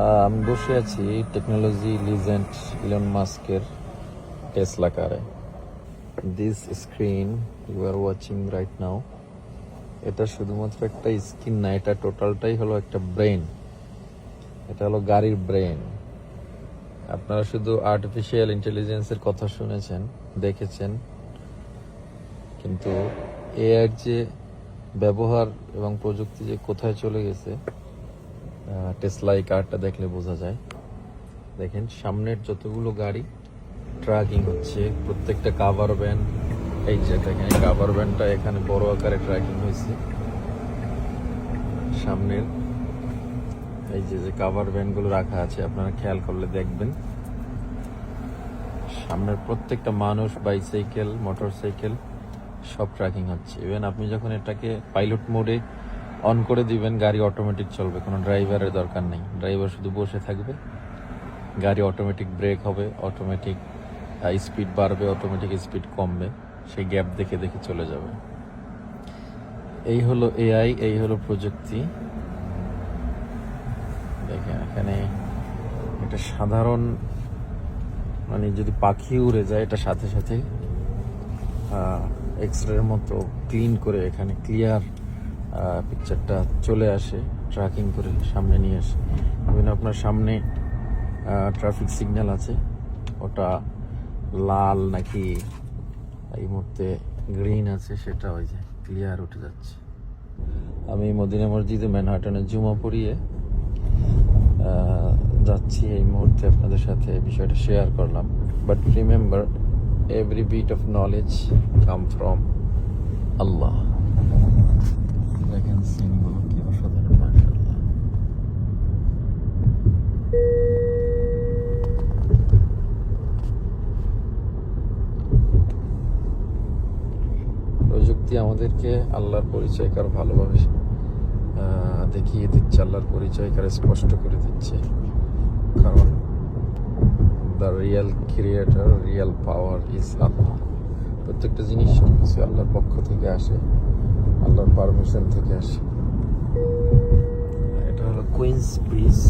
আমি, বসে আছি টেকনোলজি লিজেন্ড ইলন মাস্কের টেসলা কারে this screen you are watching right now এটা শুধুমাত্র একটা স্ক্রিন না, এটা টোটালটাই হলো একটা ব্রেন এটা হলো গাড়ির ব্রেন আপনারা শুধু আর্টিফিশিয়াল ইন্টেলিজেন্সের কথা শুনেছেন, দেখেছেন, কিন্তু এআই যে ব্যবহার এবং প্রযুক্তি যে কোথায় চলে গেছে টেসলা এই কারটা দেখলে বোঝা যায়। দেখেন, সামনের যতগুলো গাড়ি ট্র্যাকিং হচ্ছে, প্রত্যেকটা কাভার ভ্যান এই যে দেখেন কাভার ভ্যানটা এখানে বড় আকারে ট্র্যাকিং হয়েছে। সামনের, এই যে যে কাভার ভ্যানগুলো রাখা আছে, আপনারা খেয়াল করলে দেখবেন। সামনের প্রত্যেকটা মানুষ বাইসাইকেল মোটরসাইকেল সব ট্র্যাকিং হচ্ছে। ইভেন আপনি যখন এটাকে পাইলট মোডে অন করে দিবেন, গাড়ি অটোমেটিক চলবে, কোনো ড্রাইভারের দরকার নেই। ড্রাইভার শুধু বসে থাকবে, গাড়ি অটোমেটিক ব্রেক হবে অটোমেটিক স্পিড বাড়বে অটোমেটিক স্পিড কমবে, সেই গ্যাপ দেখে দেখে চলে যাবে। এই হলো এআই এই হলো প্রযুক্তি। দেখেন, এখানে একটা সাধারণ মানে যদি পাখি উড়ে যায়, এটা সাথে সাথে এক্স রের মতো ক্লিন করে এখানে ক্লিয়ার পিকচারটা চলে আসে ট্র্যাকিং করে সামনে নিয়ে আসে। ইভেন আপনার সামনে ট্রাফিক সিগন্যাল আছে। ওটা লাল নাকি এই মুহূর্তে গ্রিন আছে, সেটা ওই যে ক্লিয়ার উঠে যাচ্ছে। আমি মদিনা মসজিদে ম্যানহাটনে জুমা পড়িয়ে যাচ্ছি। এই মুহূর্তে আপনাদের সাথে বিষয়টা শেয়ার করলাম। But remember every bit of knowledge come from Allah প্রযুক্তি আমাদেরকে আল্লাহর পরিচয়কার ভালোভাবে দেখিয়ে দিচ্ছে, আল্লাহর পরিচয়কার স্পষ্ট করে দিচ্ছে, কারণ the real creator real power is Allah প্রত্যেকটা জিনিস সব কিছু আল্লাহর পক্ষ থেকে আসে, আল্লাহর পারমিশন থেকে আসে। এটা হলো কুইন্স ব্রিজ